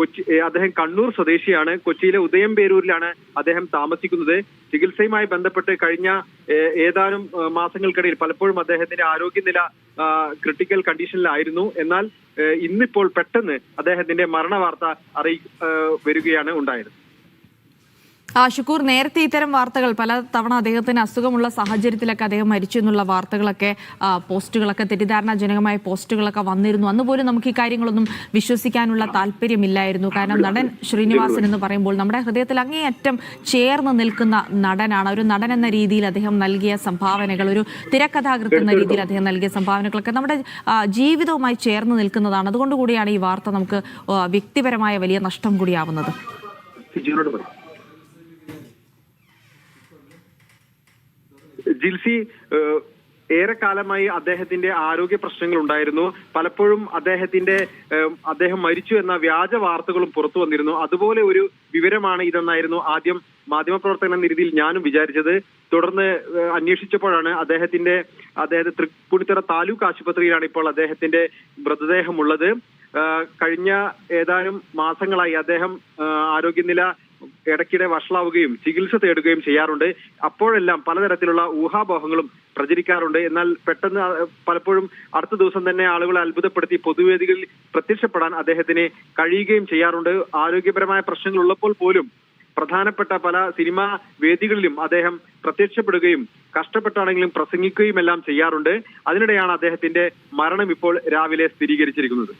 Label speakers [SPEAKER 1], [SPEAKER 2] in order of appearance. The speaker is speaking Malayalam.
[SPEAKER 1] കൊച്ചി അദ്ദേഹം കണ്ണൂർ സ്വദേശിയാണ്. കൊച്ചിയിലെ ഉദയം പേരൂരിലാണ് അദ്ദേഹം താമസിക്കുന്നത്. ചികിത്സയുമായി ബന്ധപ്പെട്ട് കഴിഞ്ഞ ഏതാനും മാസങ്ങൾക്കിടയിൽ പലപ്പോഴും അദ്ദേഹത്തിന്റെ ആരോഗ്യനില ക്രിട്ടിക്കൽ കണ്ടീഷനിലായിരുന്നു എന്നാൽ ഇന്നിപ്പോൾ പെട്ടെന്ന് അദ്ദേഹത്തിന്റെ മരണ വാർത്ത അറിയി വരികയാണ് ഉണ്ടായത്.
[SPEAKER 2] ആ ഷുക്കൂർ നേരത്തെ ഇത്തരം വാർത്തകൾ പല തവണ അദ്ദേഹത്തിന് അസുഖമുള്ള സാഹചര്യത്തിലൊക്കെ അദ്ദേഹം മരിച്ചു എന്നുള്ള വാർത്തകളൊക്കെ പോസ്റ്റുകളൊക്കെ തെറ്റിദ്ധാരണാജനകമായ പോസ്റ്റുകളൊക്കെ വന്നിരുന്നു. അന്ന് പോലും നമുക്ക് ഈ കാര്യങ്ങളൊന്നും വിശ്വസിക്കാനുള്ള താല്പര്യമില്ലായിരുന്നു. കാരണം നടൻ ശ്രീനിവാസൻ എന്ന് പറയുമ്പോൾ നമ്മുടെ ഹൃദയത്തിൽ അങ്ങേയറ്റം ചേർന്ന് നിൽക്കുന്ന നടനാണ്. ഒരു നടൻ എന്ന രീതിയിൽ അദ്ദേഹം നൽകിയ സംഭാവനകൾ ഒരു തിരക്കഥാകൃത്ത് എന്ന രീതിയിൽ അദ്ദേഹം നൽകിയ സംഭാവനകളൊക്കെ നമ്മുടെ ജീവിതവുമായി ചേർന്ന് നിൽക്കുന്നതാണ്. അതുകൊണ്ടുകൂടിയാണ് ഈ വാർത്ത നമുക്ക് വ്യക്തിപരമായ വലിയ നഷ്ടം കൂടിയാവുന്നത്.
[SPEAKER 1] പറയും. ജിൽസി ഏറെക്കാലമായി അദ്ദേഹത്തിന്റെ ആരോഗ്യ പ്രശ്നങ്ങൾ ഉണ്ടായിരുന്നു പലപ്പോഴും അദ്ദേഹത്തിന്റെ അദ്ദേഹം മരിച്ചു എന്ന വ്യാജ വാർത്തകളും പുറത്തു വന്നിരുന്നു. അതുപോലെ ഒരു വിവരമാണ് ഇതെന്നായിരുന്നു ആദ്യം മാധ്യമപ്രവർത്തകൻ എന്ന രീതിയിൽ ഞാനും വിചാരിച്ചത്. തുടർന്ന് അന്വേഷിച്ചപ്പോഴാണ് അദ്ദേഹത്തിന്റെ അദ്ദേഹത്തെ തൃപ്പൂണിത്തുറ താലൂക്ക് ആശുപത്രിയിലാണ് ഇപ്പോൾ അദ്ദേഹത്തിന്റെ മൃതദേഹമുള്ളത്. കഴിഞ്ഞ ഏതാനും മാസങ്ങളായി അദ്ദേഹം ആരോഗ്യനില ഇടയ്ക്കിടെ വഷളാവുകയും ചികിത്സ തേടുകയും ചെയ്യാറുണ്ട്. അപ്പോഴെല്ലാം പലതരത്തിലുള്ള ഊഹാപോഹങ്ങളും പ്രചരിക്കാറുണ്ട്. എന്നാൽ പെട്ടെന്ന് പലപ്പോഴും അടുത്ത ദിവസം തന്നെ ആളുകളെ അത്ഭുതപ്പെടുത്തി പൊതുവേദികളിൽ പ്രത്യക്ഷപ്പെടാൻ അദ്ദേഹത്തിന് കഴിയുകയും ചെയ്യാറുണ്ട്. ആരോഗ്യപരമായ പ്രശ്നങ്ങൾ ഉള്ളപ്പോൾ പോലും പ്രധാനപ്പെട്ട പല സിനിമാ വേദികളിലും അദ്ദേഹം പ്രത്യക്ഷപ്പെടുകയും കഷ്ടപ്പെട്ടാണെങ്കിലും പ്രസംഗിക്കുകയും എല്ലാം ചെയ്യാറുണ്ട്. അതിനിടെയാണ് അദ്ദേഹത്തിന്റെ മരണം ഇപ്പോൾ രാവിലെ സ്ഥിരീകരിച്ചിരിക്കുന്നത്.